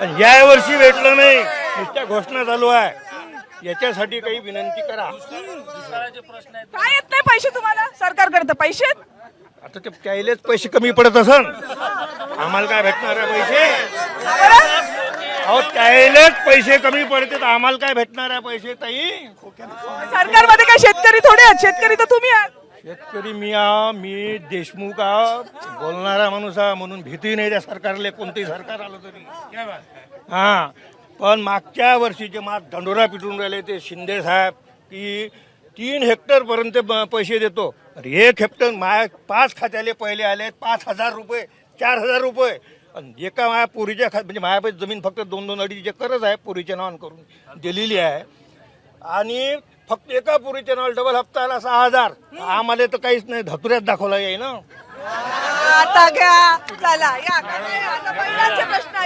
आणि या वर्षी भेटलं नाही नुसत्या घोषणा चालू आहे. याच्यासाठी काही विनंती करा. काय येत नाही पैसे तुम्हाला? सरकारकडे पैसे. आता ते त्याइलेच पैसे कमी पडत असन. आम्हाला काय भेटणार आहे पैसे? अहो त्याइलेच पैसे कमी पडते तर आम्हाला काय भेटणार आहे पैसे ताई? सरकारमध्ये काय शेतकरी थोडे आहेत? शेतकरी तर तुम्ही आहात. शेतकरी मी मी देशमुख आ बोलणारा माणूस हा म्हणून भीती नाही त्या सरकारले कोणतेही सरकार आलं तरी. हा. पण मागच्या वर्षीचे मात दंडोरा पिटून राहिले ते शिंदे साहेब की तीन हेक्टर पर्यंत ब- पैसे देतो. एक हेक्टर माया पाच खात्याले पहिले आले पाच हजार रुपये चार हजार रुपये. आणि एका माया पोरीच्या खात म्हणजे मायापाशी जमीन फक्त दोन दोन अडीच एकरच आहे पोरीच्या नावान करून दिलेली आहे. आणि फक्त एका पुरीच्या नावाला डबल हप्ता आला सहा हजार. आम्हाला तर काहीच नाही धतुऱ्यात दाखवला येई ना आता घ्या चला या. आता महिलांचे प्रश्न